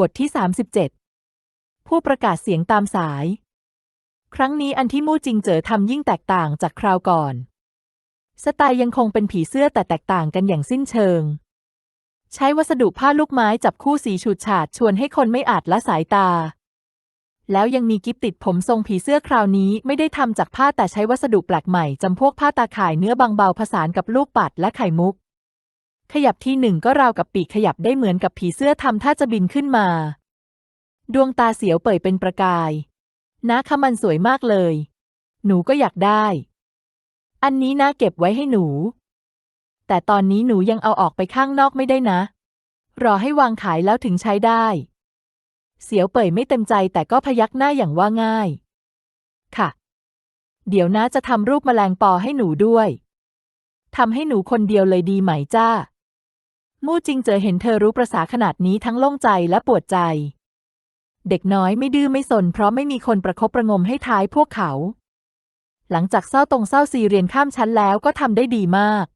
บทที่ 37 ผู้ประกาศเสียงตามสาย ครั้งนี้อันที่มู่จิงเจอทำยิ่งแตกต่างจากคราวก่อน สไตล์ยังคงเป็นผีเสื้อแต่แตกต่างกันอย่างสิ้นเชิง ใช้วัสดุผ้าลูกไม้จับคู่สีฉูดฉาดชวนให้คนไม่อาจละสายตา แล้วยังมีกิฟติดผมทรงผีเสื้อคราวนี้ไม่ได้ทำจากผ้าแต่ใช้วัสดุแปลกใหม่จำพวกผ้าตาข่ายเนื้อบางเบาผสานกับลูกปัดและไข่มุก ขยับที่หนึ่งก็ราวกับปีกขยับได้เหมือนกับผีเสื้อทำท่าจะบินขึ้นมา ดวงตาเสียวเป่ยเป็นประกาย นะคะมันสวยมากเลย หนูก็อยากได้ อันนี้นะเก็บไว้ให้หนู แต่ตอนนี้หนูยังเอาออกไปข้างนอกไม่ได้นะ รอให้วางขายแล้วถึงใช้ได้ เสียวเป่ยไม่เต็มใจแต่ก็พยักหน้าอย่างว่าง่าย ค่ะ เดี๋ยวนะจะทำรูปแมลงปอให้หนูด้วยทำให้หนูคนเดียวเลยดีไหมจ้า มู่จิงเจอเห็นเธอรู้ประษาขนาดนี้ทั้งโล่งใจและปวดใจ เด็กน้อยไม่ดื้อไม่สนเพราะไม่มีคนประคบประงมให้ท้ายพวกเขา หลังจากเศร้าตรงเศร้าซีเรียนข้ามชั้นแล้วก็ทำได้ดีมาก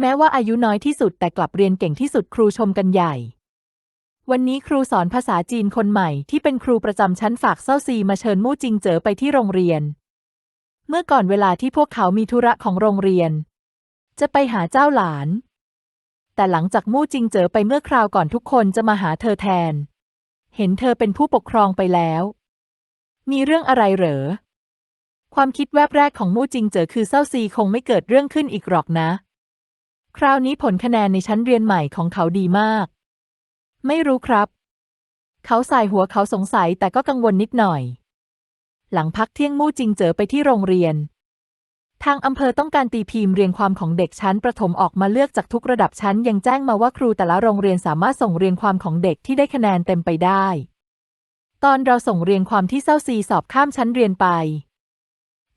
แม้ว่าอายุน้อยที่สุดแต่กลับเรียนเก่งที่สุดครูชมกันใหญ่ วันนี้ครูสอนภาษาจีนคนใหม่ที่เป็นครูประจำชั้นฝากเศร้าซีมาเชิญมู่จิงเจอไปที่โรงเรียน เมื่อก่อนเวลาที่พวกเขามีธุระของโรงเรียน จะไปหาเจ้าหลาน แต่หลังจากมู่จิงเจอไปเมื่อคราวก่อนทุกคนจะมาหาเธอแทน เห็นเธอเป็นผู้ปกครองไปแล้ว มีเรื่องอะไรเหรอ ความคิดแวบแรกของมู่จิงเจอคือเศร้าซีคงไม่เกิดเรื่องขึ้นอีกหรอกนะ คราวนี้ผลคะแนนในชั้นเรียนใหม่ของเขาดีมาก ไม่รู้ครับ เขาสายหัวเขาสงสัยแต่ก็กังวลนิดหน่อย หลังพักเที่ยงมู่จิงเจอไปที่โรงเรียน ทางอำเภอต้องการตีพิมพ์เรียงความของเด็กชั้นประถมออกมาเลือกจากทุกระดับชั้น ยังแจ้งมาว่าครูแต่ละโรงเรียนสามารถส่งเรียงความของเด็กที่ได้คะแนนเต็มไปได้ ตอนเราส่งเรียงความที่เศร้าซีสอบข้ามชั้นเรียนไป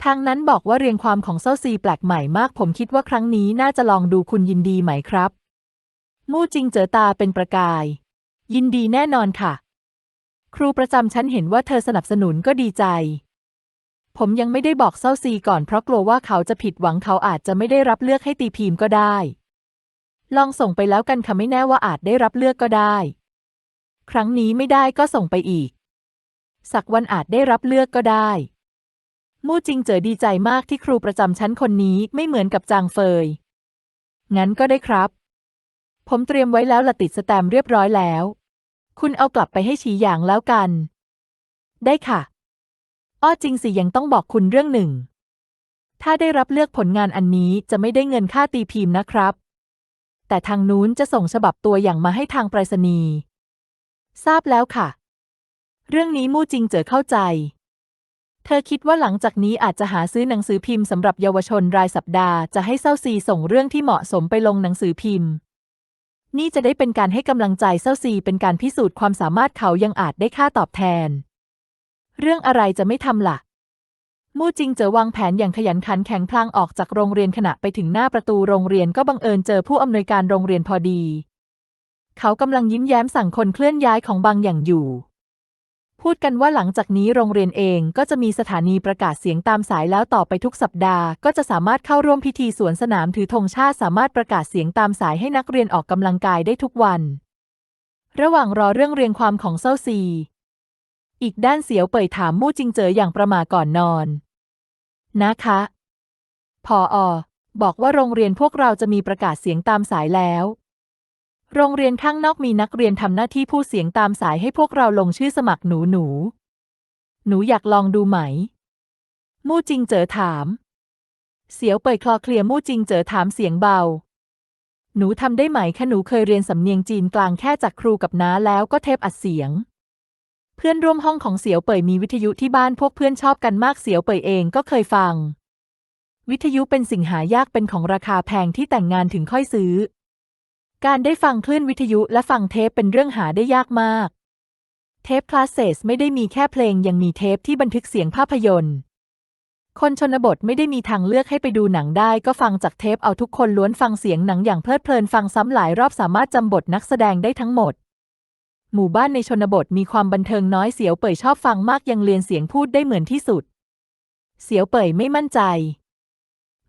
ทางนั้นบอกว่าเรียงความของเศร้าซีแปลกใหม่มาก ผมคิดว่าครั้งนี้น่าจะลองดูคุณยินดีไหมครับ มู่จิงเจอตาเป็นประกาย ยินดีแน่นอนค่ะ ครูประจำชั้นเห็นว่าเธอสนับสนุนก็ดีใจ ผมยังไม่ได้บอกเศร้าซีก่อนเพราะกลัวว่าเขาจะผิดหวังเขาอาจจะไม่ได้รับเลือกให้ตีพิมพ์ก็ได้ ลองส่งไปแล้วกันค่ะไม่แน่ว่าอาจได้รับเลือกก็ได้ ครั้งนี้ไม่ได้ก็ส่งไปอีก สักวันอาจได้รับเลือกก็ได้ มู่จิงเจอดีใจมากที่ครูประจำชั้นคนนี้ไม่เหมือนกับจางเฟย งั้นก็ได้ครับ ผมเตรียมไว้แล้วละติดสแตมเรียบร้อยแล้ว คุณเอากลับไปให้ฉีหยางแล้วกัน ได้ค่ะ อ้อจริงสิยังต้องบอกคุณเรื่องหนึ่ง ถ้าได้รับเลือกผลงานอันนี้จะไม่ได้เงินค่าตีพิมพ์นะครับ แต่ทางนู้นจะส่งฉบับตัวอย่างมาให้ทางไปรษณีย์ทราบแล้วค่ะ เรื่องนี้มู่จิงเจอเข้าใจ เธอคิดว่าหลังจากนี้อาจจะหาซื้อหนังสือพิมพ์สำหรับเยาวชนรายสัปดาห์จะให้เซาซีส่งเรื่องที่เหมาะสมไปลงหนังสือพิมพ์ นี่จะได้เป็นการให้กำลังใจเซาซีเป็นการพิสูจน์ความสามารถเขายังอาจได้ค่าตอบแทน เรื่องอะไรจะไม่ทำล่ะ มู่จิงเจอวางแผนอย่างขยันขันแข็งพลางออกจากโรงเรียนขณะไปถึงหน้าประตูโรงเรียนก็บังเอิญเจอผู้อำนวยการโรงเรียนพอดี เขากำลังยิ้มแย้มสั่งคนเคลื่อนย้ายของบางอย่างอยู่ พูดกันว่าหลังจากนี้โรงเรียนเองก็จะมีสถานีประกาศเสียงตามสายแล้วต่อไปทุกสัปดาห์ ก็จะสามารถเข้าร่วมพิธีสวนสนามถือธงชาติสามารถประกาศเสียงตามสายให้นักเรียนออกกำลังกายได้ทุกวัน ระหว่างรอเรื่องเรียงความของเซาซี อีกด้านเสียวเป่ยถามมู่จิงเจออย่างประหมาก่อนนอน นะคะ พออบอกว่าโรงเรียนพวกเราจะมีประกาศเสียงตามสายแล้ว โรงเรียนข้างนอกมีนักเรียนทำหน้าที่พูดเสียงตามสายให้พวกเราลงชื่อสมัครหนูหนู หนูอยากลองดูไหม มู่จิงเจอถาม เสียวเป่ยคลอเคลียมู่จิงเจอถามเสียงเบา หนูทำได้ไหมคะหนูเคยเรียนสำเนียงจีนกลางแค่จากครูกับน้าแล้วก็เทปอัดเสียง เพื่อนร่วมห้องของเสียวเป่ยมีวิทยุที่บ้านพวกเพื่อนชอบกันมากเสียวเป่ยเองก็เคยฟัง วิทยุเป็นสิ่งหายากเป็นของราคาแพงที่แต่งงานถึงค่อยซื้อ การได้ฟังคลื่นวิทยุและฟังเทปเป็นเรื่องหาได้ยากมาก เทปคลาสเซสไม่ได้มีแค่เพลงยังมีเทปที่บันทึกเสียงภาพยนตร์คนชนบทไม่ได้มีทางเลือกให้ไปดูหนังได้ ก็ฟังจากเทปเอาทุกคนล้วนฟังเสียงหนังอย่างเพลิดเพลินฟังซ้ำหลายรอบสามารถจำบทนักแสดงได้ทั้งหมด หมู่บ้านในชนบทมีความบันเทิงน้อยเสียวเป่ยชอบฟังมากยังเรียนเสียงพูดได้เหมือนที่สุด เสียวเป่ยไม่มั่นใจ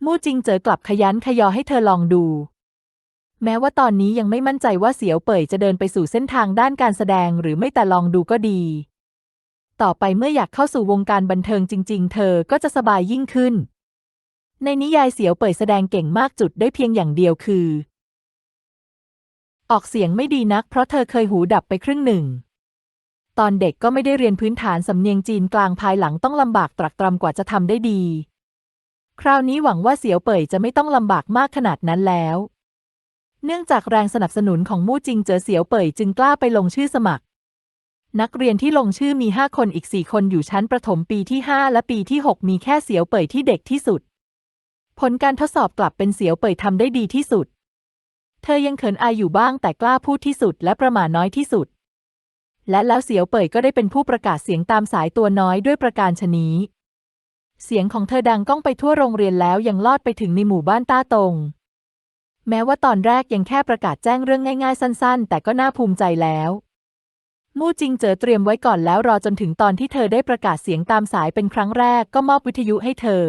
มู่จิงเจอกลับขยันขยอให้เธอลองดู แม้ว่าตอนนี้ยังไม่มั่นใจว่าเสียวเป่ยจะเดินไปสู่เส้นทางด้านการแสดงหรือไม่แต่ลองดูก็ดี ต่อไปเมื่ออยากเข้าสู่วงการบันเทิงจริง ๆ เธอก็จะสบายยิ่งขึ้น ในนิยายเสียวเป่ยแสดงเก่งมากจุดได้เพียงอย่างเดียวคือ ออกเสียงไม่ดีนักเพราะเธอเคยหูดับไปครึ่งหนึ่ง ตอนเด็กก็ไม่ได้เรียนพื้นฐานสำเนียงจีนกลางภายหลังต้องลำบากตรักตรำกว่าจะทำได้ดี คราวนี้หวังว่าเสียวเป่ยจะไม่ต้องลำบากมากขนาดนั้นแล้ว เนื่องจากแรงสนับสนุนของมู่จิงเจอเสียวเป่ยจึงกล้าไปลงชื่อสมัคร นักเรียนที่ลงชื่อมีห้าคนอีกสี่คนอยู่ชั้นประถมปีที่ห้าและปีที่หกมีแค่เสียวเป่ยที่เด็กที่สุด ผลการทดสอบกลับเป็นเสียวเป่ยทำได้ดีที่สุด เธอยังเขินอายอยู่บ้างแต่กล้าพูดที่สุดและประมาน้อยที่สุด และแล้วเสียวเป่ยก็ได้เป็นผู้ประกาศเสียงตามสายตัวน้อยด้วยประการชนี้ เสียงของเธอดังก้องไปทั่วโรงเรียนแล้วยังลอดไปถึงในหมู่บ้านต้าตง แม้ว่าตอนแรกยังแค่ประกาศแจ้งเรื่องง่ายๆ สั้น ๆ แต่ก็น่าภูมิใจแล้วมู่จิงเจอเตรียมไว้ก่อนแล้วรอจนถึงตอนที่เธอได้ประกาศเสียงตามสายเป็นครั้งแรกก็มอบวิทยุให้เธอ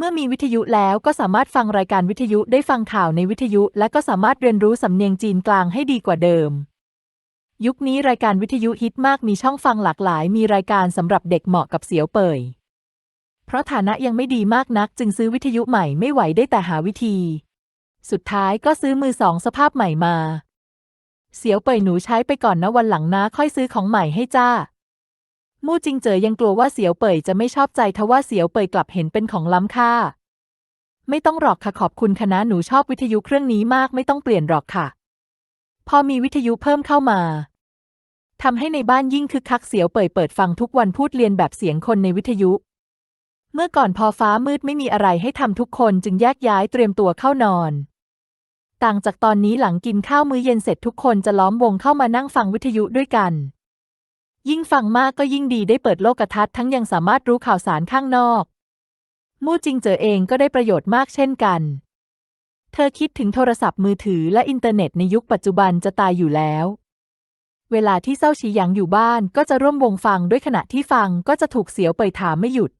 เมื่อมีวิทยุแล้วก็สามารถฟังรายการวิทยุได้ฟังข่าวในวิทยุ และก็สามารถเรียนรู้สำเนียงจีนกลางให้ดีกว่าเดิม ยุคนี้รายการวิทยุฮิตมากมีช่องฟังหลากหลาย มีรายการสำหรับเด็กเหมาะกับเสียวเปยเพราะฐานะยังไม่ดีมากนัก จึงซื้อวิทยุใหม่ไม่ไหวได้แต่หาวิธี สุดท้ายก็ซื้อมือสองสภาพใหม่มา เสียวเปยหนูใช้ไปก่อนนะวันหลังนะค่อยซื้อของใหม่ให้จ้า มู่จิงเจอยังกลัวว่าเสียวเป่ยจะไม่ชอบใจทว่าเสียวเป่ยกลับเห็นเป็นของล้ำค่า ไม่ต้องหรอกค่ะขอบคุณคณะหนูชอบวิทยุเครื่องนี้มากไม่ต้องเปลี่ยนหรอกค่ะ พอมีวิทยุเพิ่มเข้ามาทำให้ในบ้านยิ่งคึกคักเสียวเป่ยเปิดฟังทุกวันพูดเรียนแบบเสียงคนในวิทยุ เมื่อก่อนพอฟ้ามืดไม่มีอะไรให้ทำทุกคนจึงแยกย้ายเตรียมตัวเข้านอน ต่างจากตอนนี้หลังกินข้าวมื้อเย็นเสร็จทุกคนจะล้อมวงเข้ามานั่งฟังวิทยุด้วยกัน ยิ่งฟังมากก็ยิ่งดีได้เปิดโลกทัศน์ทั้งยังสามารถรู้ข่าวสารข้างนอก มู่จิงเจอเองก็ได้ประโยชน์มากเช่นกัน เธอคิดถึงโทรศัพท์มือถือและอินเทอร์เน็ตในยุคปัจจุบันจะตายอยู่แล้ว เวลาที่เศร้าฉีหยางอยู่บ้านก็จะร่วมวงฟังด้วยขณะที่ฟังก็จะถูกเสียวเป่ยถามไม่หยุด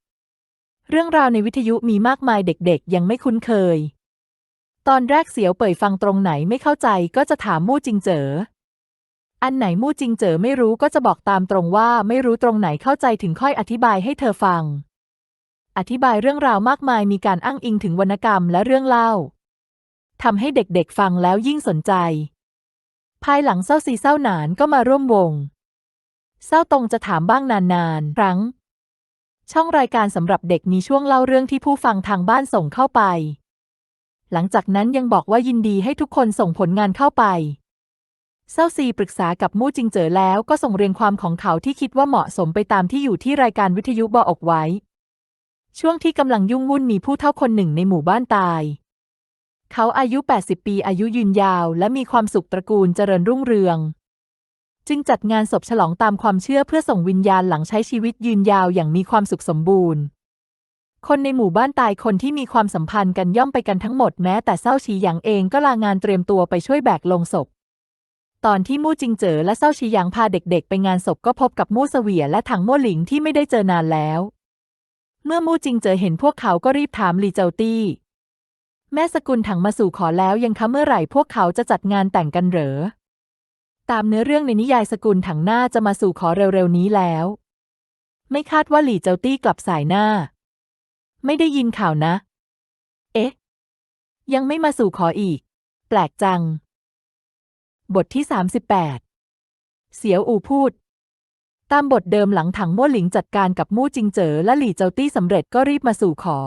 เรื่องราวในวิทยุมีมากมายเด็กๆ ยังไม่คุ้นเคย ตอนแรกเสียวเป่ยฟังตรงไหนไม่เข้าใจก็จะถามมู่จิงเจอ อันไหนมู่จิงเจอไม่รู้ก็จะบอกตามตรงว่าไม่รู้ตรงไหนเข้าใจถึงค่อยอธิบายให้เธอฟัง อธิบายเรื่องราวมากมายมีการอ้างอิงถึงวรรณกรรมและเรื่องเล่าทำให้เด็กๆฟังแล้วยิ่งสนใจ ภายหลังเศร้าซีเศร้าหนานก็มาร่วมวง เศร้าตรงจะถามบ้างนานๆครั้ง ช่องรายการสำหรับเด็กมีช่วงเล่าเรื่องที่ผู้ฟังทางบ้านส่งเข้าไป หลังจากนั้นยังบอกว่ายินดีให้ทุกคนส่งผลงานเข้าไป เศร้าซีปรึกษากับมู่จิงเจ๋อแล้วก็ส่งเรียงความของเขาที่คิดว่าเหมาะสมไปตามที่อยู่ที่รายการวิทยุบอกไว้ ช่วงที่กำลังยุ่งวุ่นมีผู้เท่าคนหนึ่งในหมู่บ้านตาย เขาอายุ 80 ปีอายุยืนยาว และมีความสุขตระกูลเจริญรุ่งเรือง จึงจัดงานศพฉลองตามความเชื่อเพื่อส่งวิญญาณหลังใช้ชีวิตยืนยาวอย่างมีความสุขสมบูรณ์ คนในหมู่บ้านตายคนที่มีความสัมพันธ์กันย่อมไปกันทั้งหมดแม้แต่เศร้าชีหยางเองก็ลางานเตรียมตัวไปช่วยแบกลงศพ ตอนที่มู่จิงเจ๋อและเศร้าชีหยางพาเด็กๆ ไปงานศพก็พบกับมู่เสวียและถังม่วหลิงที่ไม่ได้เจอนานแล้ว เมื่อมู่จิงเจ๋อเห็นพวกเขาก็รีบถามหลีเจาตี้ แม่สกุลถังมาสู่ขอแล้วยังคะเมื่อไหร่พวกเขาจะจัดงานแต่งกันเหรอ ตามเนื้อเรื่องในนิยายสกุลถังหน้าจะมาสู่ขอเร็วๆนี้แล้ว ไม่คาดว่าหลี่เจาตี้กลับสายหน้า ไม่ได้ยินข่าวนะ เอ๊ะ ยังไม่มาสู่ขออีก แปลกจัง บทที่ 38 เสียวอูพูด ตามบทเดิมหลังถังม่วหลิงจัดการกับมู่จิงเจ๋อและหลี่เจาตี้สำเร็จก็รีบมาสู่ขอ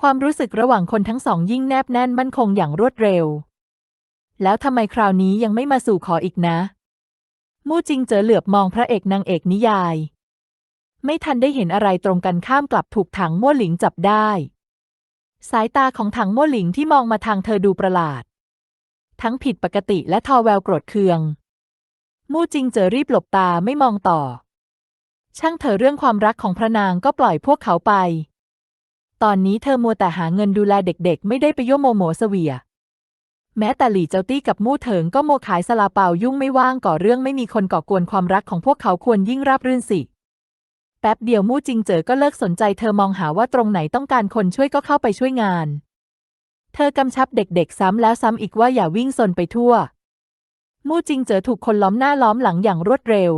ความรู้สึกระหว่างคนทั้งสองยิ่งแนบแน่นมั่นคงอย่างรวดเร็ว แล้วทำไมคราวนี้ยังไม่มาสู่ขออีกนะ มู่จิงเจ๋อเหลือบมองพระเอกนางเอกนิยาย ไม่ทันได้เห็นอะไรตรงกันข้ามกลับถูกถังม่วหลิงจับได้ สายตาของถังม่วหลิงที่มองมาทางเธอดูประหลาด ทั้งผิดปกติและทอแววโกรธเคือง มู่จิงเจอรีบหลบตาไม่มองต่อ ช่างเธอเรื่องความรักของพระนางก็ปล่อยพวกเขาไป ตอนนี้เธอมัวแต่หาเงินดูแลเด็กๆ ไม่ได้ไปโยโมโมเสวีย แม้แต่หลี่เจ้าตี้กับมู่เถิงก็โมขายสลาเปายุ่งไม่ว่างก่อเรื่องไม่มีคนก่อกวนความรักของพวกเขาควรยิ่งราบรื่นสิแป๊บเดียวมู่จิงเจอก็เลิกสนใจเธอมองหาว่าตรงไหนต้องการคนช่วยก็เข้าไปช่วยงาน เธอกำชับเด็กๆซ้ำแล้วซ้ำอีกว่าอย่าวิ่งซนไปทั่ว มู่จิงเจอถูกคนล้อมหน้าล้อมหลังอย่างรวดเร็ว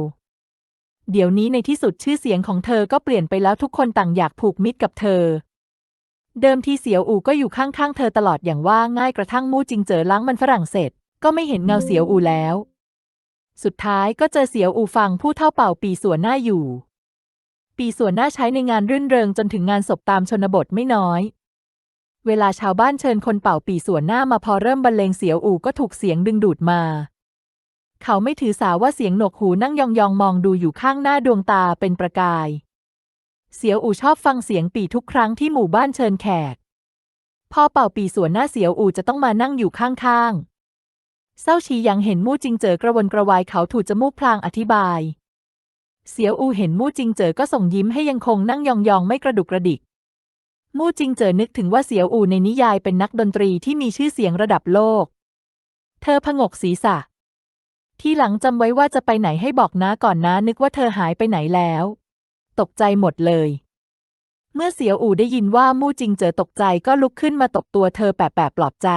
เดี๋ยวนี้ในที่สุดชื่อเสียงของเธอก็เปลี่ยนไปแล้วทุกคนต่างอยากผูกมิตรกับเธอ เดิมทีเสียวอู่ก็อยู่ข้างๆเธอตลอดอย่างว่าง่ายกระทั่งมู่จิงเจอล้างมันฝรั่งเสร็จ ก็ไม่เห็นเงาเสียวอู่แล้ว สุดท้ายก็เจอเสียวอู่ฟังผู้เท่าเป่าปีส่วนหน้าอยู่ ปีส่วนหน้าใช้ในงานรื่นเริงจนถึงงานศพตามชนบทไม่น้อย เวลาชาวบ้านเชิญคนเป่าปีส่วนหน้ามาพอเริ่มบรรเลงเสียวอู่ก็ถูกเสียงดึงดูดมา เขาไม่ถือสาว่าเสียงหนกหูนั่งยองๆมองดูอยู่ข้างหน้าดวงตาเป็นประกาย เสียวอู่ชอบฟังเสียงปีทุกครั้งที่หมู่บ้านเชิญแขก พอเป่าปีส่วนหน้าเสียวอู่จะต้องมานั่งอยู่ข้างๆ เศร้าชียังเห็นมู่จิงเจอกระวนกระวายเขาถูกจมูกพลางอธิบาย เสียวอูเห็นมู่จิงเจอก็ส่งยิ้มให้ยังคงนั่งยองๆไม่กระดุกกระดิก มู่จิงเจอนึกถึงว่าเสียวอูในนิยายเป็นนักดนตรีที่มีชื่อเสียงระดับโลก เธอผงกศีรษะ ที่หลังจำไว้ว่าจะไปไหนให้บอกนะก่อนนะนึกว่าเธอหายไปไหนแล้ว ตกใจหมดเลย เมื่อเสียวอูได้ยินว่ามู่จิงเจอตกใจก็ลุกขึ้นมาตบตัวเธอแปะๆปลอบใจ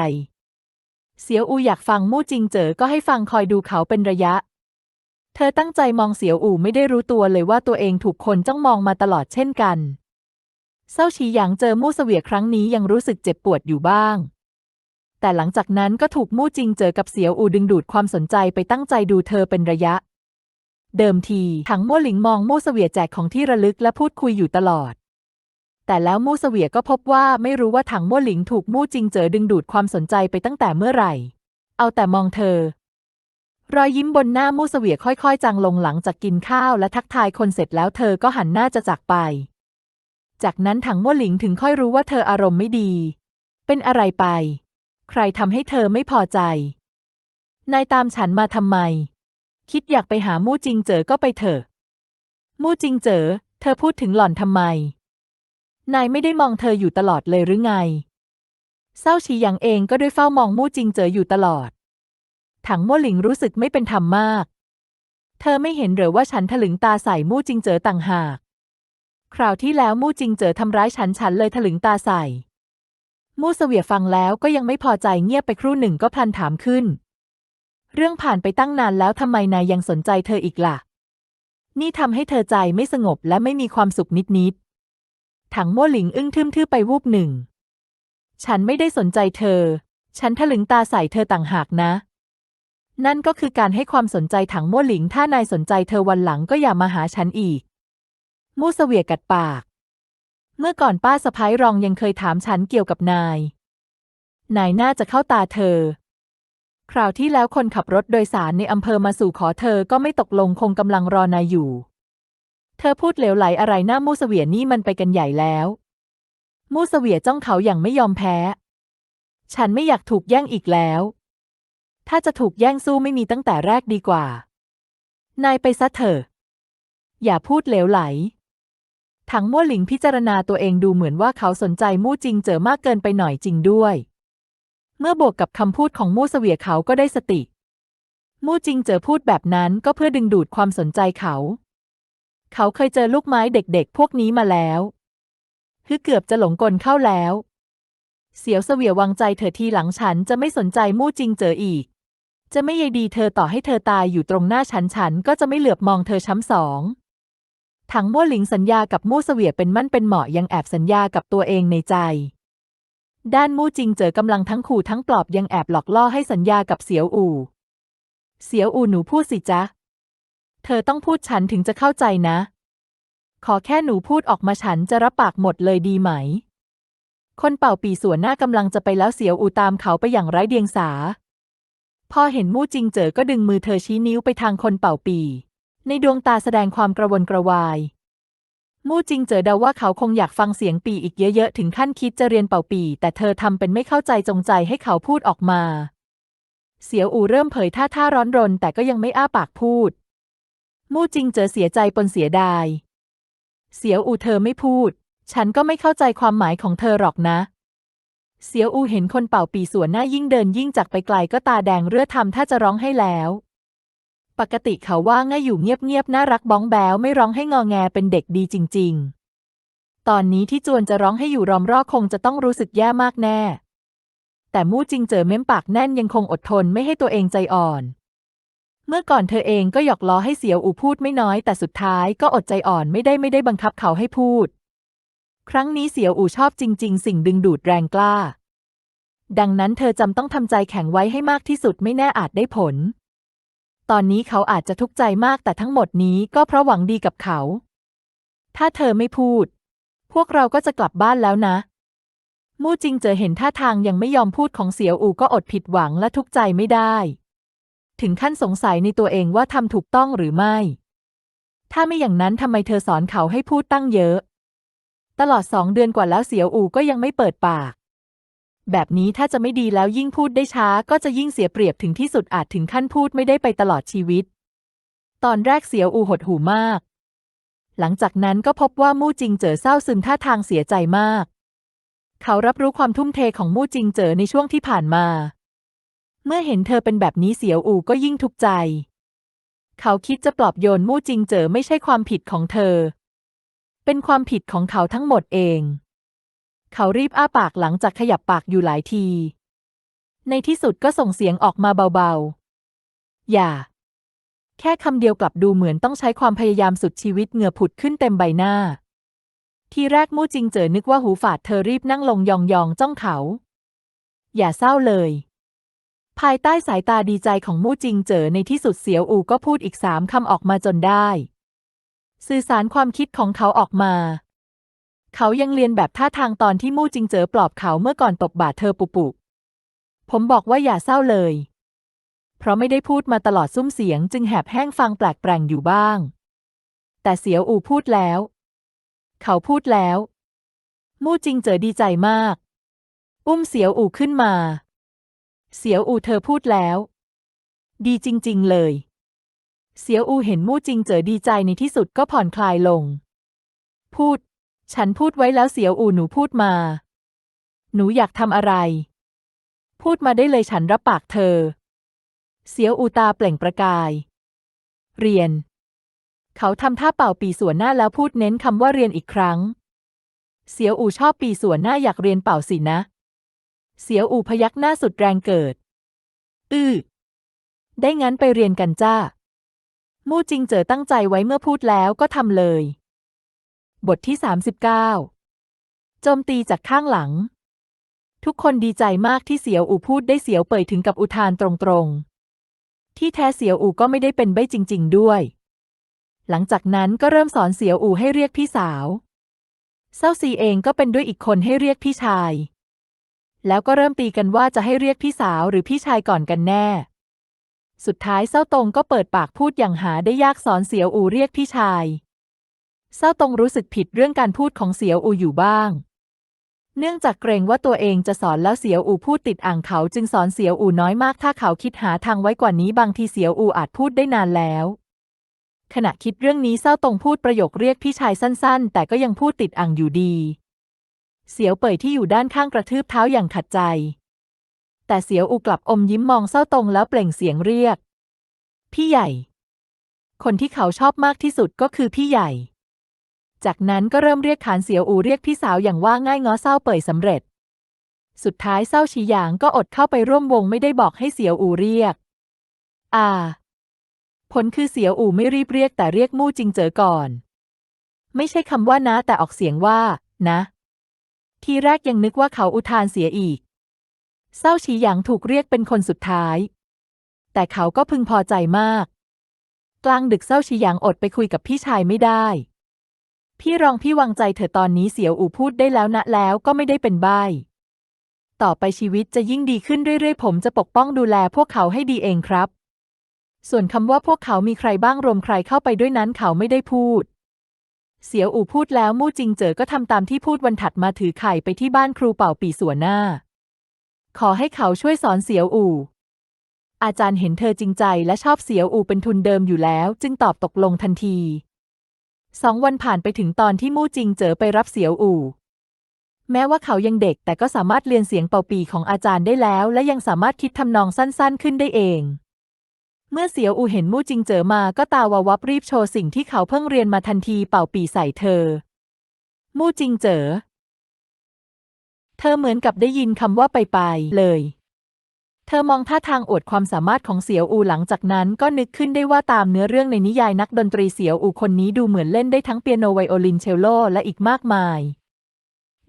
เสียวอูอยากฟังมู่จิงเจอก็ให้ฟังคอยดูเขาเป็นระยะ เธอตั้งใจมองเสียวอูไม่ได้รู้ตัวเลยว่าตัวเองถูกคนจ้องมองมาตลอดเช่นกัน เศร้าชีหยางเจอมู่เสวียครั้งนี้ยังรู้สึกเจ็บปวดอยู่บ้าง แต่หลังจากนั้นก็ถูกมู่จิงเจอกับเสียวอูดึงดูดความสนใจไปตั้งใจดูเธอเป็นระยะ เดิมทีถังมู่หลิงมองมู่เสวียแจกของที่ระลึกและพูดคุยอยู่ตลอด แต่แล้วมู่เสวียก็พบว่าไม่รู้ว่าถังมู่หลิงถูกมู่จิงเจอดึงดูดความสนใจไปตั้งแต่เมื่อไหร่ เอาแต่มองเธอรอยยิ้มบนหน้ามู่เสวียค่อยๆ จางลงหลังจากกินข้าวและทักทายคนเสร็จแล้วเธอก็หันหน้าจะจากไป จากนั้นถังมู่หลิงถึงค่อยรู้ว่าเธออารมณ์ไม่ดี เป็นอะไรไป ใครทำให้เธอไม่พอใจ นายตามฉันมาทำไม คิดอยากไปหามู่จิงเจ๋อก็ไปเถอะ มู่จิงเจ๋อเธอพูดถึงหล่อนทำไม นายไม่ได้มองเธออยู่ตลอดเลยหรือไงเศร้าชีหยางเองก็ด้วยเฝ้ามองมู่จิงเจ๋ออยู่ตลอด ถังมั่วหลิงรู้สึกไม่เป็นธรรมมาก เธอไม่เห็นหรือว่าฉันถลึงตาใส่มู่จิงเจ๋อต่างหาก คราวที่แล้วมู่จิงเจอทำร้ายฉันฉันเลยถลึงตาใส่ มู่เสวียฟังแล้วก็ยังไม่พอใจเงียบไปครู่หนึ่งก็พลันถามขึ้น เรื่องผ่านไปตั้งนานแล้วทำไมนายยังสนใจเธออีกล่ะ นี่ทำให้เธอใจไม่สงบและไม่มีความสุขนิดๆถังมั่วหลิงอึ้งทึมทื่อไปวูบหนึ่ง ฉันไม่ได้สนใจเธอ ฉันถลึงตาใส่เธอต่างหากนะ นั่นก็คือการให้ความสนใจถังมั่วหลิง ถ้านายสนใจเธอวันหลังก็อย่ามาหาฉันอีก มู่เวียกัดปาก เมื่อก่อนป้าสะพ้ายรองยังเคยถามฉันเกี่ยวกับนาย นายน่าจะเข้าตาเธอ คราวที่แล้วคนขับรถโดยสารในอำเภอมาสู่ขอเธอก็ไม่ตกลงคงกำลังรอนายอยู่ เธอพูดเหลวไหลอะไรหน้ามู่เวียนี่มันไปกันใหญ่แล้ว มู่เวียจ้องเขาอย่างไม่ยอมแพ้ ฉันไม่อยากถูกแย่งอีกแล้ว ถ้าจะถูกแย่งสู้ไม่มีตั้งแต่แรกดีกว่า นายไปซะเถอะอย่าพูดเหลวไหล ถังมั่วหลิงพิจารณาตัวเองดูเหมือนว่าเขาสนใจมู่จิงเจอมากเกินไปหน่อยจริงด้วย เมื่อบวกกับคำพูดของมู่เสวียเขาก็ได้สติ มู่จิงเจอพูดแบบนั้นก็เพื่อดึงดูดความสนใจเขา เขาเคยเจอลูกไม้เด็กๆ พวกนี้มาแล้วคือเกือบจะหลงกลเข้าแล้ว เสียวเสวียวางใจเธอทีหลังฉันจะไม่สนใจมู่จิงเจออีก จะไม่ใยดีเธอต่อให้เธอตายอยู่ตรงหน้าฉันฉันก็จะไม่เหลือบมองเธอช้ำสอง ถังมั่วหลิงสัญญากับมู่เสวียเป็นมั่นเป็นเหมาะยังแอบสัญญากับตัวเองในใจ ด้านมู่จิงเจอกำลังทั้งขู่ทั้งปลอบยังแอบหลอกล่อให้สัญญากับเสียวอู่ เสียวอู่หนูพูดสิจ๊ะ เธอต้องพูดฉันถึงจะเข้าใจนะ ขอแค่หนูพูดออกมาฉันจะรับปากหมดเลยดีไหม คนเป่าปีสวนหน้ากำลังจะไปแล้วเสียวอูตามเขาไปอย่างไร้เดียงสา พอเห็นมู่จิงเจอก็ดึงมือเธอชี้นิ้วไปทางคนเป่าปี ในดวงตาแสดงความกระวนกระวาย มู่จิงเจอเดาว่าเขาคงอยากฟังเสียงปีอีกเยอะๆ ถึงขั้นคิดจะเรียนเป่าปี แต่เธอทำเป็นไม่เข้าใจจงใจให้เขาพูดออกมา เสียวอูเริ่มเผยท่าท่าร้อนรน แต่ก็ยังไม่อ้าปากพูด มู่จิงเจอเสียใจปนเสียดาย เสียวอูเธอไม่พูด ฉันก็ไม่เข้าใจความหมายของเธอหรอกนะเสียวอูเห็นคนเป่าปีสวนหน้ายิ่งเดินยิ่งจากไปไกลก็ตาแดงเรือทำถ้าจะร้องให้แล้ว ปกติเขาว่าง่ายอยู่เงียบๆน่ารักบ้องแบ้วไม่ร้องให้งอแงเป็นเด็กดีจริง ๆ ตอนนี้ที่จวนจะร้องให้อยู่รอมรอคงจะต้องรู้สึกแย่มากแน่ แต่มู่จิงเจอเม้มปากแน่นยังคงอดทนไม่ให้ตัวเองใจอ่อน เมื่อก่อนเธอเองก็หยอกล้อให้เสียวอูพูดไม่น้อยแต่สุดท้ายก็อดใจอ่อนไม่ได้ไม่ได้บังคับเขาให้พูด ครั้งนี้เสียวอูชอบจริง ๆ สิ่งดึงดูดแรงกล้า ดังนั้นเธอจำต้องทำใจแข็งไว้ให้มากที่สุดไม่แน่อาจได้ผล ตอนนี้เขาอาจจะทุกข์ใจมากแต่ทั้งหมดนี้ก็เพราะหวังดีกับเขา ถ้าเธอไม่พูด พวกเราก็จะกลับบ้านแล้วนะ มู่จิงเจอเห็นท่าทางยังไม่ยอมพูดของเสียวอูก็อดผิดหวังและทุกข์ใจไม่ได้ ถึงขั้นสงสัยในตัวเองว่าทำถูกต้องหรือไม่ ถ้าไม่อย่างนั้นทำไมเธอสอนเขาให้พูดตั้งเยอะ ตลอดสองเดือนกว่าแล้วเสียวอูก็ยังไม่เปิดปาก แบบนี้ถ้าจะไม่ดีแล้วยิ่งพูดได้ช้าก็จะยิ่งเสียเปรียบถึงที่สุดอาจถึงขั้นพูดไม่ได้ไปตลอดชีวิต ตอนแรกเสียวอูหดหูมาก หลังจากนั้นก็พบว่ามู่จิงเจอเศร้าซึมท่าทางเสียใจมาก เขารับรู้ความทุ่มเทของมู่จิงเจอในช่วงที่ผ่านมา เมื่อเห็นเธอเป็นแบบนี้เสียวอูก็ยิ่งทุกข์ใจ เขาคิดจะปลอบโยนมู่จิงเจอไม่ใช่ความผิดของเธอ เป็นความผิดของเขาทั้งหมดเอง เขารีบอ้าปากหลังจากขยับปากอยู่หลายที ในที่สุดก็ส่งเสียงออกมาเบาๆ อย่า แค่คำเดียวกลับดูเหมือนต้องใช้ความพยายามสุดชีวิตเหงื่อผุดขึ้นเต็มใบหน้า ทีแรกมู่จิงเจอนึกว่าหูฝาดเธอรีบนั่งลงยองๆจ้องเขา อย่าเศร้าเลย ภายใต้สายตาดีใจของมู่จิงเจอในที่สุดเสียวอูก็พูดอีกสามคำออกมาจนได้ สื่อสารความคิดของเขาออกมา เขายังเรียนแบบท่าทางตอนที่มู่จิงเจอปลอบเขาเมื่อก่อนตบบาดเธอปุปุผมบอกว่าอย่าเศร้าเลย เพราะไม่ได้พูดมาตลอดซุ้มเสียงจึงแหบแห้งฟังแปลกแปลงอยู่บ้าง แต่เสียวอูพูดแล้ว เขาพูดแล้ว มู่จิงเจอดีใจมาก อุ้มเสียวอูขึ้นมา เสียวอูเธอพูดแล้ว ดีจริง ๆ เลย เสียวอูเห็นมู่จิงเจอดีใจในที่สุดก็ผ่อนคลายลง พูด ฉันพูดไว้แล้วเสียวอูหนูพูดมา หนูอยากทำอะไร พูดมาได้เลยฉันรับปากเธอ เสียวอูตาเปล่งประกาย เรียน เขาทำท่าเป่าปีส่วนหน้าแล้วพูดเน้นคำว่าเรียนอีกครั้ง เสียวอูชอบปีส่วนหน้าอยากเรียนเป่าสินะ เสียวอูพยักหน้าสุดแรงเกิด อื้อ ได้งั้นไปเรียนกันจ้า มู่จิงเจอตั้งใจไว้เมื่อพูดแล้วก็ทำเลย บทที่ 39 โจมตีจากข้างหลัง ทุกคนดีใจมากที่เสียวอูพูดได้เสียวเป่ยถึงกับอุทานตรงๆ ที่แท้เสียวอูก็ไม่ได้เป็นใบ้จริง ๆ ด้วย หลังจากนั้นก็เริ่มสอนเสียวอูให้เรียกพี่สาวเซาซีเองก็เป็นด้วยอีกคนให้เรียกพี่ชาย แล้วก็เริ่มตีกันว่าจะให้เรียกพี่สาวหรือพี่ชายก่อนกันแน่ สุดท้ายเซาตงก็เปิดปากพูดอย่างหาได้ยากสอนเสียวอูเรียกพี่ชาย เซาตงรู้สึกผิดเรื่องการพูดของเสียวอูอยู่บ้าง เนื่องจากเกรงว่าตัวเองจะสอนแล้วเสียวอูพูดติดอ่างเขาจึงสอนเสียวอูน้อยมาก ถ้าเขาคิดหาทางไว้กว่านี้บางทีเสียวอูอาจพูดได้นานแล้ว ขณะคิดเรื่องนี้เศร้าตงพูดประโยคเรียกพี่ชายสั้น ๆ แต่ก็ยังพูดติดอ่างอยู่ดี เสียวเป่ยที่อยู่ด้านข้างกระทืบเท้าอย่างขัดใจ แต่เสียวอูกลับอมยิ้มมองเศร้าตงแล้วเปล่งเสียงเรียก พี่ใหญ่ คนที่เขาชอบมากที่สุดก็คือพี่ใหญ่ จากนั้นก็เริ่มเรียกขานเสียวอูเรียกพี่สาวอย่างว่าง่ายง้อเศร้าเป่ยสำเร็จ สุดท้ายเศร้าชีหยางก็อดเข้าไปร่วมวงไม่ได้บอกให้เสียวอูเรียก อ่า ผลคือเสียวอูไม่รีบเรียกแต่เรียกมู่จิงเจอก่อน ไม่ใช่คำว่านะแต่ออกเสียงว่า นะ ทีแรกยังนึกว่าเขาอุทานเสียอีก เศร้าฉีหยางถูกเรียกเป็นคนสุดท้าย แต่เขาก็พึงพอใจมาก กลางดึกเศร้าฉีหยางอดไปคุยกับพี่ชายไม่ได้ พี่รองพี่วางใจเถอตอนนี้เสียวอูพูดได้แล้วนะแล้วก็ไม่ได้เป็นใบ้ต่อไปชีวิตจะยิ่งดีขึ้นเรื่อยๆ ผมจะปกป้องดูแลพวกเขาให้ดีเองครับ ส่วนคำว่าพวกเขามีใครบ้างรวมใครเข้าไปด้วยนั้นเขาไม่ได้พูด เสียวอู่พูดแล้วมู่จิงเจอก็ทำตามที่พูดวันถัดมาถือไข่ไปที่บ้านครูเป่าปีสัวหน้า ขอให้เขาช่วยสอนเสียวอู่ อาจารย์เห็นเธอจริงใจและชอบเสียวอู่เป็นทุนเดิมอยู่แล้ว จึงตอบตกลงทันที สองวันผ่านไปถึงตอนที่มู่จิงเจอไปรับเสียวอู่ แม้ว่าเขายังเด็กแต่ก็สามารถเรียนเสียงเป่าปีของอาจารย์ได้แล้ว และยังสามารถคิดทำนองสั้นๆ ขึ้นได้เอง เมื่อเสียวอู่เห็นมู่จิงเจอมาก็ตาวาวับรีบโชว์สิ่งที่เขาเพิ่งเรียนมาทันทีเป่าปีใส่เธอ มู่จิงเจอ เธอเหมือนกับได้ยินคำว่าไปไปเลย เธอมองท่าทางอวดความสามารถของเสียวอูหลังจากนั้นก็นึกขึ้นได้ว่าตามเนื้อเรื่องในนิยายนักดนตรีเสียวอูคนนี้ดูเหมือนเล่นได้ทั้งเปียโนไวโอลินเชลโลและอีกมากมาย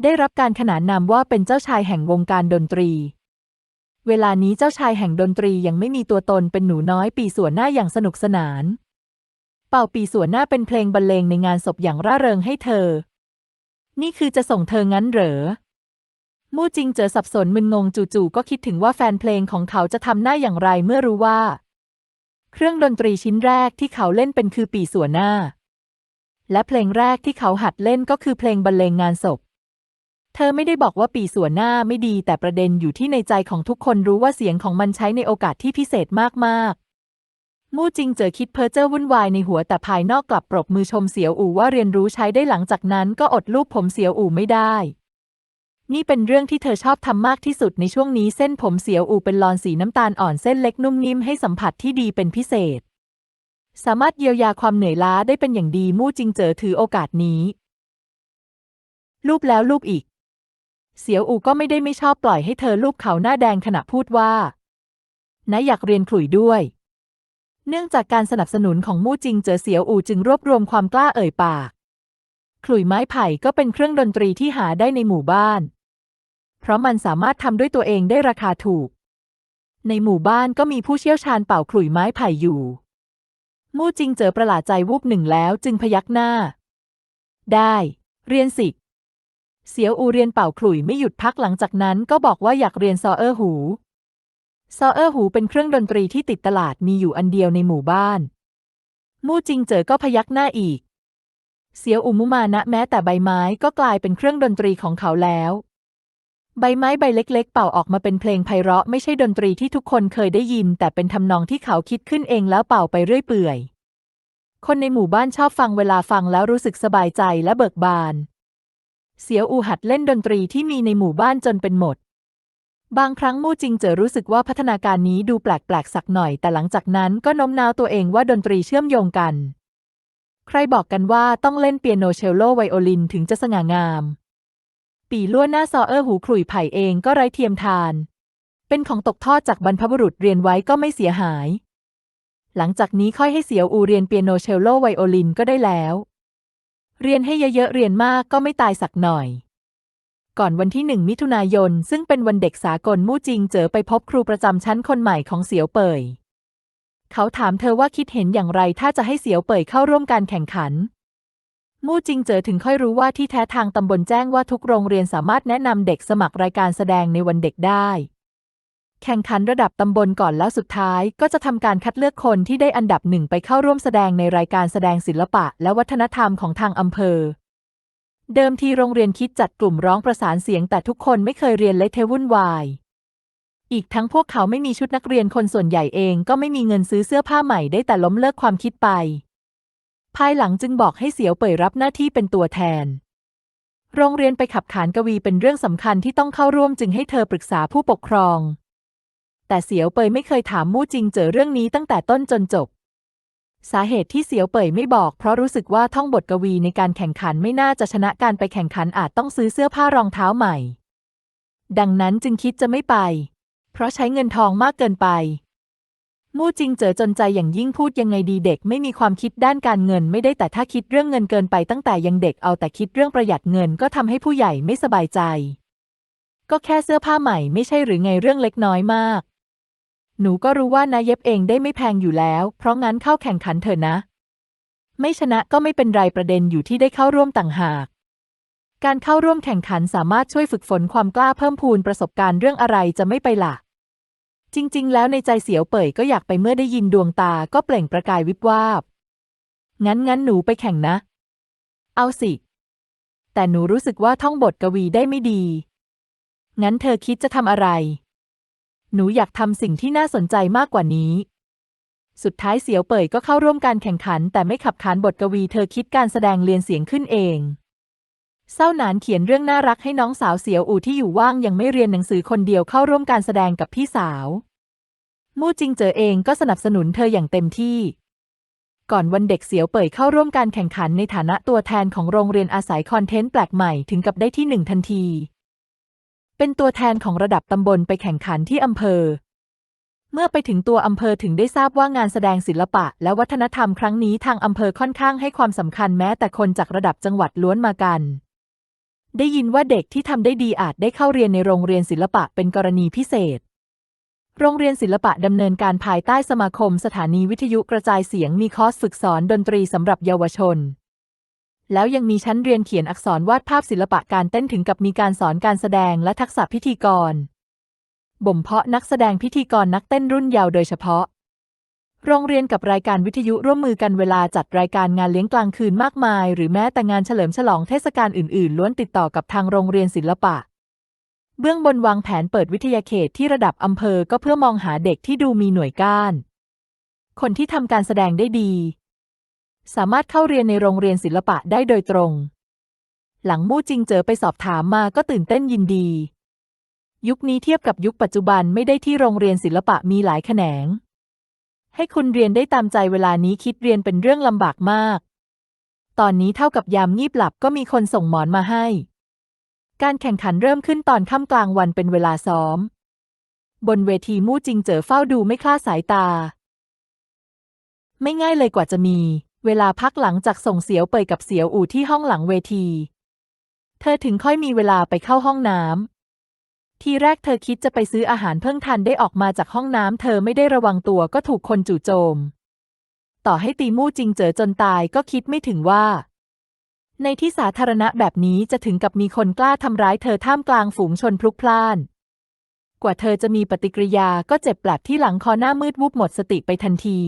ได้รับการขนานนามว่าเป็นเจ้าชายแห่งวงการดนตรี เวลานี้เจ้าชายแห่งดนตรียังไม่มีตัวตนเป็นหนูน้อยปีส่วนหน้าอย่างสนุกสนาน เป่าปีส่วนหน้าเป็นเพลงบรรเลงในงานศพอย่างร่าเริงให้เธอ นี่คือจะส่งเธองั้นเหรอ มู่จิงเจอสับสนมึนงงจู่ๆก็คิดถึงว่าแฟนเพลงของเขาจะทำหน้าอย่างไรเมื่อรู้ว่า เครื่องดนตรีชิ้นแรกที่เขาเล่นเป็นคือปีส่วนหน้า และเพลงแรกที่เขาหัดเล่นก็คือเพลงบรรเลงงานศพ เธอไม่ได้บอกว่าปีส่วนหน้าไม่ดีแต่ประเด็นอยู่ที่ในใจของทุกคนรู้ว่าเสียงของมันใช้ในโอกาสที่พิเศษมากๆมู่จิงเจอคิดเพ้อเจ้อวุ่นวายในหัวแต่ภายนอกกลับปรบมือชมเสียวอู่ว่าเรียนรู้ใช้ได้หลังจากนั้นก็อดลูบผมเสียวอู่ไม่ได้ นี่เป็นเรื่องที่เธอชอบทำมากที่สุดในช่วงนี้เส้นผมเสียวอูเป็นลอนสีน้ำตาลอ่อนเส้นเล็กนุ่มนิ่มให้สัมผัสที่ดีเป็นพิเศษ สามารถเยียวยาความเหนื่อยล้าได้เป็นอย่างดีมู่จิงเจอถือโอกาสนี้ลูบแล้วลูบอีก เสียวอูก็ไม่ได้ไม่ชอบปล่อยให้เธอลูบเขาหน้าแดงขณะพูดว่านะอยากเรียนขลุ่ยด้วย เนื่องจากการสนับสนุนของมู่จิงเจอเสียวอูจึงรวบรวมความกล้าเอ่ยปากขลุ่ยไม้ไผ่ก็เป็นเครื่องดนตรีที่หาได้ในหมู่บ้าน เพราะมันสามารถทำด้วยตัวเองได้ราคาถูก ในหมู่บ้านก็มีผู้เชี่ยวชาญเป่าขลุ่ยไม้ไผ่อยู่ มู่จิงเจอประหลาดใจวูบหนึ่งแล้วจึงพยักหน้า ได้ เรียนสิ เสียวอูเรียนเป่าขลุ่ยไม่หยุดพักหลังจากนั้นก็บอกว่าอยากเรียนซอเออร์หูซอเออร์หูเป็นเครื่องดนตรีที่ติดตลาดมีอยู่อันเดียวในหมู่บ้าน มู่จิงเจอก็พยักหน้าอีก เสียวอูมุมานะแม้แต่ใบไม้ก็กลายเป็นเครื่องดนตรีของเขาแล้ว ใบไม้ใบเล็ก ๆ เป่าออกมาเป็นเพลงไพเราะไม่ใช่ดนตรีที่ทุกคนเคยได้ยิน แต่เป็นทำนองที่เขาคิดขึ้นเองแล้วเป่าไปเรื่อยเปื่อย คนในหมู่บ้านชอบฟังเวลาฟังแล้วรู้สึกสบายใจและเบิกบาน เสียวอูหัดเล่นดนตรีที่มีในหมู่บ้านจนเป็นหมด บางครั้งมู่จิงเจอรู้สึกว่าพัฒนาการนี้ดูแปลกๆสักหน่อย แต่หลังจากนั้นก็โน้มน้าวตัวเองว่าดนตรีเชื่อมโยงกัน ใครบอกกันว่าต้องเล่นเปียโนเชลโลไวโอลินถึงจะสง่างาม ปีล้วนหน้าซอเออร์หูขลุ่ยไผ่เองก็ไร้เทียมทาน เป็นของตกทอดจากบรรพบุรุษเรียนไว้ก็ไม่เสียหาย หลังจากนี้ค่อยให้เสียวอูเรียนเปียโนเชลโลไวโอลินก็ได้แล้ว เรียนให้เยอะๆเรียนมากก็ไม่ตายสักหน่อย ก่อนวันที่หนึ่งมิถุนายน ซึ่งเป็นวันเด็กสากลมู่จิงเจอไปพบครูประจำชั้นคนใหม่ของเสียวเป่ยเขาถามเธอว่าคิดเห็นอย่างไรถ้าจะให้เสียวเป่ยเข้าร่วมการแข่งขัน มู่จิงเจอถึงค่อยรู้ว่าที่แท้ทางตำบลแจ้งว่าทุกโรงเรียนสามารถแนะนำเด็กสมัครรายการแสดงในวันเด็กได้ แข่งขันระดับตำบลก่อนแล้วสุดท้าย ก็จะทำการคัดเลือกคนที่ได้อันดับหนึ่งไปเข้าร่วมแสดงในรายการแสดงศิลปะและวัฒนธรรมของทางอำเภอ เดิมทีโรงเรียนคิดจัดกลุ่มร้องประสานเสียงแต่ทุกคนไม่เคยเรียนและเทวุ่นวายอีกทั้งพวกเขาไม่มีชุดนักเรียนคนส่วนใหญ่เองก็ไม่มีเงินซื้อเสื้อผ้าใหม่ได้แต่ล้มเลิกความคิดไป ภายหลังจึงบอกให้เสียวเป่ยรับหน้าที่เป็นตัวแทน โรงเรียนไปขับขานกวีเป็นเรื่องสำคัญที่ต้องเข้าร่วมจึงให้เธอปรึกษาผู้ปกครอง แต่เสียวเป่ยไม่เคยถามมู่จริงเจอเรื่องนี้ตั้งแต่ต้นจนจบ สาเหตุที่เสียวเป่ยไม่บอก เพราะรู้สึกว่าท่องบทกวีในการแข่งขันไม่น่าจะชนะการไปแข่งขันอาจต้องซื้อเสื้อผ้ารองเท้าใหม่ ดังนั้นจึงคิดจะไม่ไป เพราะใช้เงินทองมากเกินไป มู่จริงเจอจนใจอย่างยิ่งพูดยังไงดีเด็กไม่มีความคิดด้านการเงินไม่ได้แต่ถ้าคิดเรื่องเงินเกินไปตั้งแต่ยังเด็กเอาแต่คิดเรื่องประหยัดเงินก็ทำให้ผู้ใหญ่ไม่สบายใจ ก็แค่เสื้อผ้าใหม่ไม่ใช่หรือไงเรื่องเล็กน้อยมาก หนูก็รู้ว่านาเย็บเองได้ไม่แพงอยู่แล้ว เพราะงั้นเข้าแข่งขันเถอะนะ ไม่ชนะก็ไม่เป็นไรประเด็นอยู่ที่ได้เข้าร่วมต่างหากการเข้าร่วมแข่งขันสามารถช่วยฝึกฝนความกล้าเพิ่มพูนประสบการณ์เรื่องอะไรจะไม่ไปล่ะ จริง ๆ แล้วในใจเสียวเป่ยก็อยากไปเมื่อได้ยินดวงตาก็เปล่งประกายวิบวาบ งั้นงั้นหนูไปแข่งนะ เอาสิ แต่หนูรู้สึกว่าท่องบทกวีได้ไม่ดี งั้นเธอคิดจะทำอะไร หนูอยากทำสิ่งที่น่าสนใจมากกว่านี้ สุดท้ายเสียวเป่ยก็เข้าร่วมการแข่งขัน แต่ไม่ขับขานบทกวี เธอคิดการแสดงเรียนเสียงขึ้นเอง เศร้าหนานเขียนเรื่องน่ารักให้น้องสาวเสียวอู่ที่อยู่ว่างยังไม่เรียนหนังสือคนเดียวเข้าร่วมการแสดงกับพี่สาว มู่จิงเจอเองก็สนับสนุนเธออย่างเต็มที่ ก่อนวันเด็กเสียวเป่ยเข้าร่วมการแข่งขันในฐานะตัวแทนของโรงเรียนอาศัยคอนเทนต์แปลกใหม่ถึงกับได้ที่หนึ่งทันที เป็นตัวแทนของระดับตำบลไปแข่งขันที่อำเภอ เมื่อไปถึงตัวอำเภอถึงได้ทราบว่างานแสดงศิลปะ และวัฒนธรรมครั้งนี้ทางอำเภอค่อนข้างให้ความสำคัญแม้แต่คนจากระดับจังหวัดล้วนมากัน ได้ยินว่าเด็กที่ทำได้ดีอาจได้เข้าเรียนในโรงเรียนศิลปะเป็นกรณีพิเศษ โรงเรียนศิลปะดำเนินการภายใต้สมาคมสถานีวิทยุกระจายเสียงมีคอร์สฝึกสอนดนตรีสำหรับเยาวชน แล้วยังมีชั้นเรียนเขียนอักษรวาดภาพศิลปะการเต้นถึงกับมีการสอนการแสดงและทักษะพิธีกร บ่มเพาะนักแสดงพิธีกรนักเต้นรุ่นเยาว์โดยเฉพาะ โรงเรียนกับรายการวิทยุร่วมมือกันเวลาจัดรายการงานเลี้ยงกลางคืนมากมาย หรือแม้แต่งานเฉลิมฉลองเทศกาลอื่นๆ ล้วนติดต่อกับทางโรงเรียนศิลปะ เบื้องบนวางแผนเปิดวิทยาเขตที่ระดับอำเภอก็เพื่อมองหาเด็กที่ดูมีหน่วยก้าน คนที่ทำการแสดงได้ดี สามารถเข้าเรียนในโรงเรียนศิลปะได้โดยตรง หลังมู่จริงเจอไปสอบถามมาก็ตื่นเต้นยินดี ยุคนี้เทียบกับยุคปัจจุบันไม่ได้ที่โรงเรียนศิลปะมีหลายแขนง ให้คุณเรียนได้ตามใจเวลานี้คิดเรียนเป็นเรื่องลำบากมาก ตอนนี้เท่ากับยามงีบหลับก็มีคนส่งหมอนมาให้ การแข่งขันเริ่มขึ้นตอนค่ำกลางวันเป็นเวลาซ้อม บนเวทีมู่จิงเจอเฝ้าดูไม่คลาดสายตา ไม่ง่ายเลยกว่าจะมี เวลาพักหลังจากส่งเสียวเปยกับเสียวอู่ที่ห้องหลังเวที เธอถึงค่อยมีเวลาไปเข้าห้องน้ำ ทีแรกเธอคิดจะไปซื้ออาหารเพิ่งทันได้ออกมาจากห้องน้ำเธอไม่ได้ระวังตัวก็ถูกคนจู่โจม ต่อให้ตีมู่จริงเจอจนตายก็คิดไม่ถึงว่า ในที่สาธารณะแบบนี้จะถึงกับมีคนกล้าทำร้ายเธอท่ามกลางฝูงชนพลุกพล่าน กว่าเธอจะมีปฏิกิริยาก็เจ็บแปลบที่หลังคอหน้ามืดวุบหมดสติไปทันที